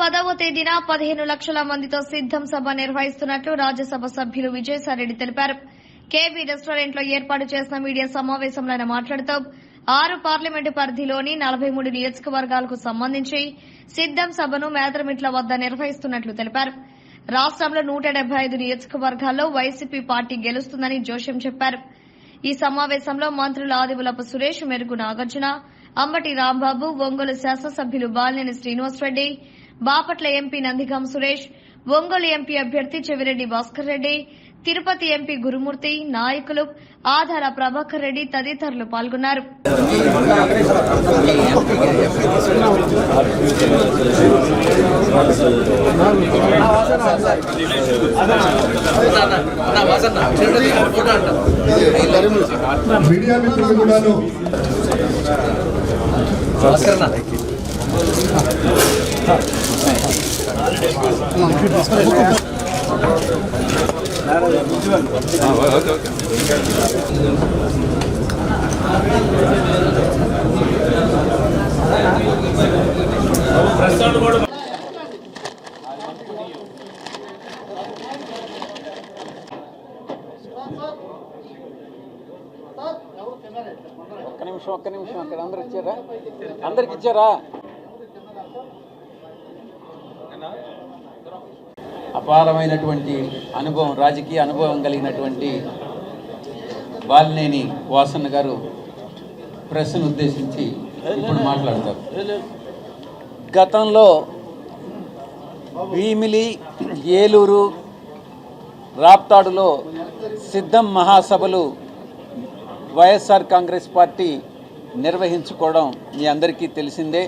పదవ తేదీన పదిహేను లక్షల మందితో సిద్దం సభ నిర్వహిస్తున్నట్లు రాజ్యసభ సభ్యులు విజయసాయిరెడ్డి తెలిపారు. కేబీ రెస్టారెంట్లో ఏర్పాటు చేసిన మీడియా సమావేశంలో ఆయన మాట్లాడుతూ ఆరు పార్లమెంటు పరిధిలోని నలభై మూడు నియోజకవర్గాలకు సంబంధించి సిద్దం సభను మేదరమిట్ల వద్ద నిర్వహిస్తున్నట్లు తెలిపారు. రాష్ట్రంలో నూట డెబ్బై ఐదు నియోజకవర్గాల్లో వైసీపీ పార్టీ గెలుస్తుందని జోషం చెప్పారు. ఈ సమావేశంలో మంత్రులు ఆదివులపు సురేష్ మెరుగు నాగార్జున అంబటి రాంబాబు ఒంగోలు శాసనసభ్యులు బాలినేని శ్రీనివాసరెడ్డి బాపట్ల ఎంపీ నందిగాం సురేష్ ఒంగోలు ఎంపీ అభ్యర్థి చెవిరెడ్డి భాస్కర్ రెడ్డి తిరుపతి ఎంపీ గురుమూర్తి నాయకులు ఆధార ప్రభాకర్ రెడ్డి తదితరులు పాల్గొన్నారు. మీడియా మిత్రులు కూడాను. ఒక్క నిమిషం ఒక్క నిమిషం అక్కడ అందరు ఇచ్చారా అందరికి ఇచ్చారా అపారమైనటువంటి అనుభవం రాజకీయ అనుభవం కలిగినటువంటి బాలినేని వాసన్న గారు ప్రెస్ను ఉద్దేశించి ఇప్పుడు మాట్లాడతారు. గతంలో భీమిలి ఏలూరు రాప్తాడులో సిద్ధం మహాసభలు వైఎస్ఆర్ కాంగ్రెస్ పార్టీ నిర్వహించుకోవడం మీ అందరికీ తెలిసిందే.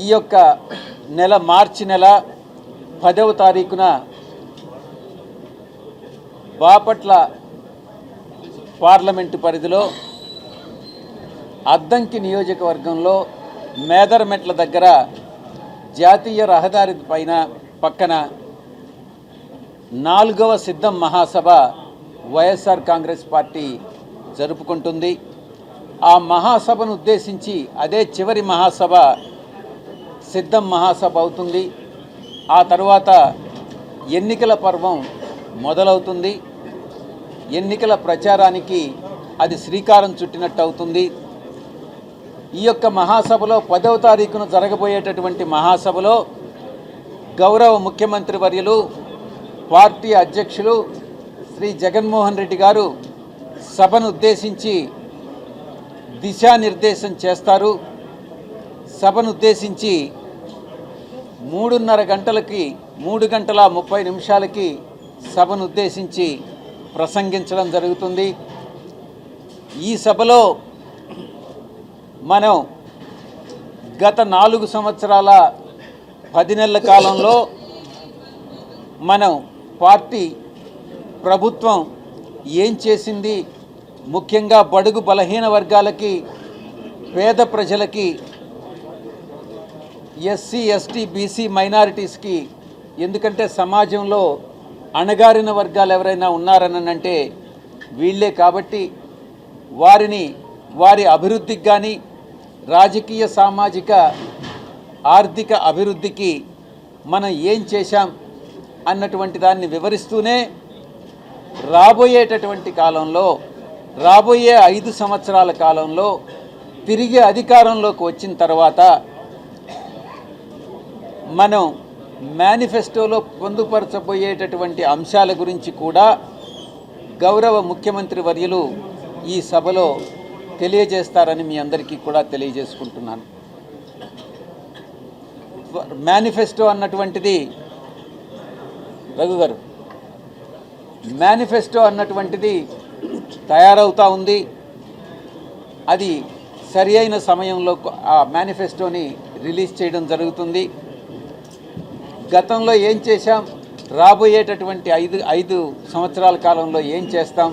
ఈ యొక్క నెల మార్చి నెల పదవ తారీఖున బాపట్ల పార్లమెంటు పరిధిలో అద్దంకి నియోజకవర్గంలో మేదరమెట్ల దగ్గర జాతీయ రహదారి పైన పక్కన నాలుగవ సిద్ధం మహాసభ వైఎస్ఆర్ కాంగ్రెస్ పార్టీ జరుపుకుంటుంది. ఆ మహాసభను ఉద్దేశించి అదే చివరి మహాసభ సిద్ధం మహాసభ అవుతుంది. ఆ తర్వాత ఎన్నికల పర్వం మొదలవుతుంది. ఎన్నికల ప్రచారానికి అది శ్రీకారం చుట్టినట్టు అవుతుంది. ఈ యొక్క మహాసభలో పదవ తారీఖున జరగబోయేటటువంటి మహాసభలో గౌరవ ముఖ్యమంత్రి వర్యులు పార్టీ అధ్యక్షులు శ్రీ జగన్మోహన్ రెడ్డి గారు సభను ఉద్దేశించి దిశానిర్దేశం చేస్తారు. సభను ఉద్దేశించి మూడున్నర గంటలకి మూడు గంటల ముప్పై నిమిషాలకి సభను ఉద్దేశించి ప్రసంగించడం జరుగుతుంది. ఈ సభలో మనం గత నాలుగు సంవత్సరాల పది నెలల కాలంలో మనం పార్టీ ప్రభుత్వం ఏం చేసింది? ముఖ్యంగా బడుగు బలహీన వర్గాలకి పేద ప్రజలకి ఎస్సీ ఎస్టీ బీసీ మైనారిటీస్కి ఎందుకంటే సమాజంలో అణగారిన వర్గాలు ఎవరైనా ఉన్నారనంటే వీళ్ళే కాబట్టి వారిని వారి అభివృద్ధికి కానీ రాజకీయ సామాజిక ఆర్థిక అభివృద్ధికి మనం ఏం చేశాం అన్నటువంటి దాన్ని వివరిస్తూనే రాబోయేటటువంటి కాలంలో రాబోయే ఐదు సంవత్సరాల కాలంలో తిరిగి అధికారంలోకి వచ్చిన తర్వాత మనం మేనిఫెస్టోలో పొందుపరచబోయేటటువంటి అంశాల గురించి కూడా గౌరవ ముఖ్యమంత్రి వర్యులు ఈ సభలో తెలియజేస్తారని మీ అందరికీ కూడా తెలియజేసుకుంటున్నాను. మేనిఫెస్టో అన్నటువంటిది రఘు గారు మేనిఫెస్టో అన్నటువంటిది తయారవుతూ ఉంది. అది సరి అయిన సమయంలో ఆ మేనిఫెస్టోని రిలీజ్ చేయడం జరుగుతుంది. గతంలో ఏం చేశాం? రాబోయేటటువంటి ఐదు ఐదు సంవత్సరాల కాలంలో ఏం చేస్తాం?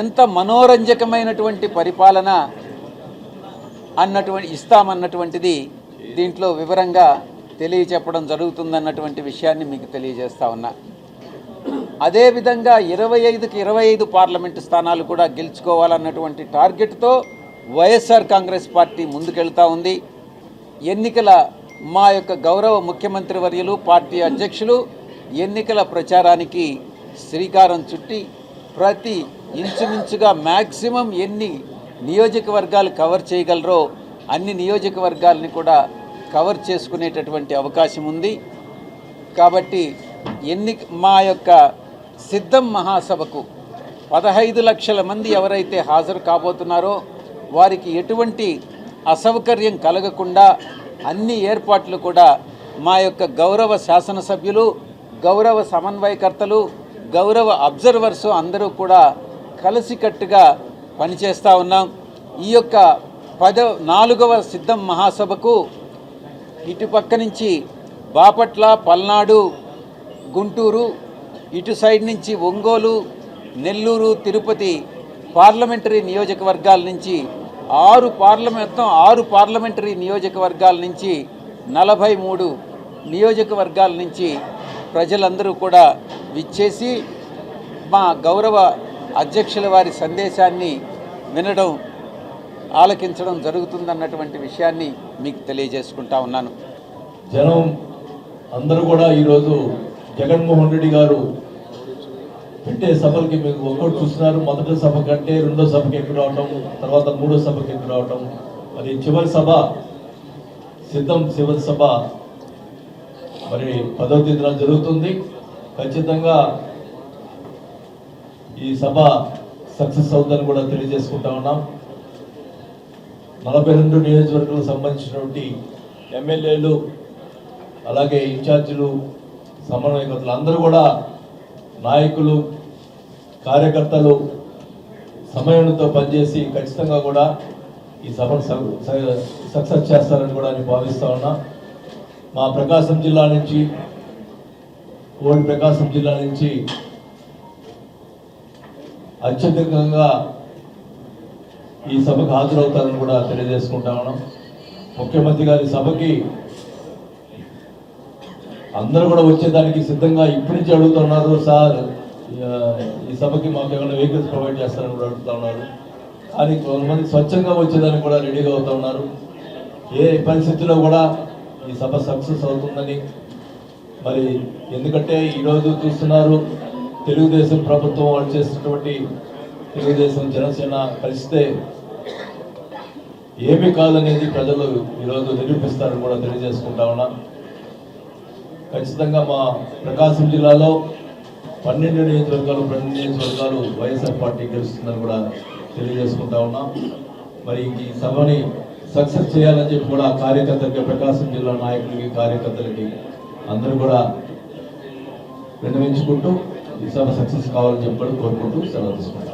ఎంత మనోరంజకమైనటువంటి పరిపాలన అన్నటువంటి ఇస్తామన్నటువంటిది దీంట్లో వివరంగా తెలియచెప్పడం జరుగుతుందన్నటువంటి విషయాన్ని మీకు తెలియజేస్తా ఉన్నా. అదేవిధంగా ఇరవై ఐదుకి ఇరవై ఐదు పార్లమెంటు స్థానాలు కూడా గెలుచుకోవాలన్నటువంటి టార్గెట్తో వైఎస్ఆర్ కాంగ్రెస్ పార్టీ ముందుకెళ్తా ఉంది. ఎన్నికల మా యొక్క గౌరవ ముఖ్యమంత్రి వర్యులు పార్టీ అధ్యక్షులు ఎన్నికల ప్రచారానికి శ్రీకారం చుట్టి ప్రతి ఇంచుమించుగా మ్యాక్సిమం ఎన్ని నియోజకవర్గాలు కవర్ చేయగలరో అన్ని నియోజకవర్గాలని కూడా కవర్ చేసుకునేటటువంటి అవకాశం ఉంది. కాబట్టి ఎన్ని మా యొక్క సిద్ధం మహాసభకు పదహైదు లక్షల మంది ఎవరైతే హాజరు కాబోతున్నారో వారికి ఎటువంటి అసౌకర్యం కలగకుండా అన్ని ఏర్పాట్లు కూడా మా యొక్క గౌరవ శాసనసభ్యులు గౌరవ సమన్వయకర్తలు గౌరవ అబ్జర్వర్స్ అందరూ కూడా కలిసికట్టుగా పనిచేస్తూ ఉన్నాం. ఈ యొక్క పద నాలుగవ సిద్ధం మహాసభకు ఇటు పక్క నుంచి బాపట్ల పల్నాడు గుంటూరు ఇటు సైడ్ నుంచి ఒంగోలు నెల్లూరు తిరుపతి పార్లమెంటరీ నియోజకవర్గాల నుంచి ఆరు పార్లమెంట్ మొత్తం ఆరు పార్లమెంటరీ నియోజకవర్గాల నుంచి నలభై మూడు నియోజకవర్గాల నుంచి ప్రజలందరూ కూడా విచ్చేసి మా గౌరవ అధ్యక్షుల వారి సందేశాన్ని వినడం ఆలకించడం జరుగుతుందన్నటువంటి విషయాన్ని మీకు తెలియజేసుకుంటా ఉన్నాను. జనం అందరూ కూడా ఈరోజు జగన్మోహన్ రెడ్డి గారు పెట్టే సభలకి మీకు ఒక్కటి చూస్తున్నారు మొదటి సభ కంటే రెండో సభకి ఎక్కువ రావటం తర్వాత మూడో సభకి ఎక్కువ రావటం? మరి చివరి సభ సిద్ధం చివరి సభ మరి పదో తేదీన జరుగుతుంది. ఖచ్చితంగా ఈ సభ సక్సెస్ అవుతుందని కూడా తెలియజేసుకుంటా ఉన్నాం. నలభై రెండు నియోజకవర్గాలకు సంబంధించినటువంటి ఎమ్మెల్యేలు అలాగే ఇన్ఛార్జీలు సమన్వయకర్తలు అందరూ కూడా నాయకులు కార్యకర్తలు సమయంతో పనిచేసి ఖచ్చితంగా కూడా ఈ సభను స- సక్సెస్ చేస్తారని కూడా నేను భావిస్తూ ఉన్నా. మా ప్రకాశం జిల్లా నుంచి ఓడి ప్రకాశం జిల్లా నుంచి అత్యధికంగా ఈ సభకు హాజరవుతారని కూడా తెలియజేసుకుంటా ఉన్నాం. ముఖ్యమంత్రి గారి సభకి అందరూ కూడా వచ్చేదానికి సిద్ధంగా ఇప్పటి నుంచి అడుగుతున్నారు సార్. ఈ సభకి మాకు ఏమైనా వెహికల్స్ ప్రొవైడ్ చేస్తారని కూడా అడుగుతా ఉన్నారు. కానీ కొంతమంది స్వచ్ఛంగా వచ్చేదానికి కూడా రెడీగా అవుతా ఉన్నారు. ఏ పరిస్థితుల్లో కూడా ఈ సభ సక్సెస్ అవుతుందని మరి ఎందుకంటే ఈరోజు చూస్తున్నారు తెలుగుదేశం ప్రభుత్వం వాళ్ళు చేసినటువంటి తెలుగుదేశం జనసేన కలిస్తే ఏమీ కాదనేది ప్రజలు ఈరోజు నిరూపిస్తారని కూడా తెలియజేసుకుంటా ఉన్నా. ఖచ్చితంగా మా ప్రకాశం జిల్లాలో పన్నెండు నియోజకవర్గాలు పన్నెండు నియోజకవర్గాలు వైఎస్ఆర్ పార్టీ గెలుస్తుందని కూడా తెలియజేసుకుంటా ఉన్నాం. మరి ఈ సభని సక్సెస్ చేయాలని చెప్పి కూడా కార్యకర్తలకి ప్రకాశం జిల్లా నాయకులకి కార్యకర్తలకి అందరూ కూడా విన్నవించుకుంటూ ఈ సభ సక్సెస్ కావాలని చెప్పి కోరుకుంటూ సెలవు తీసుకుంటాం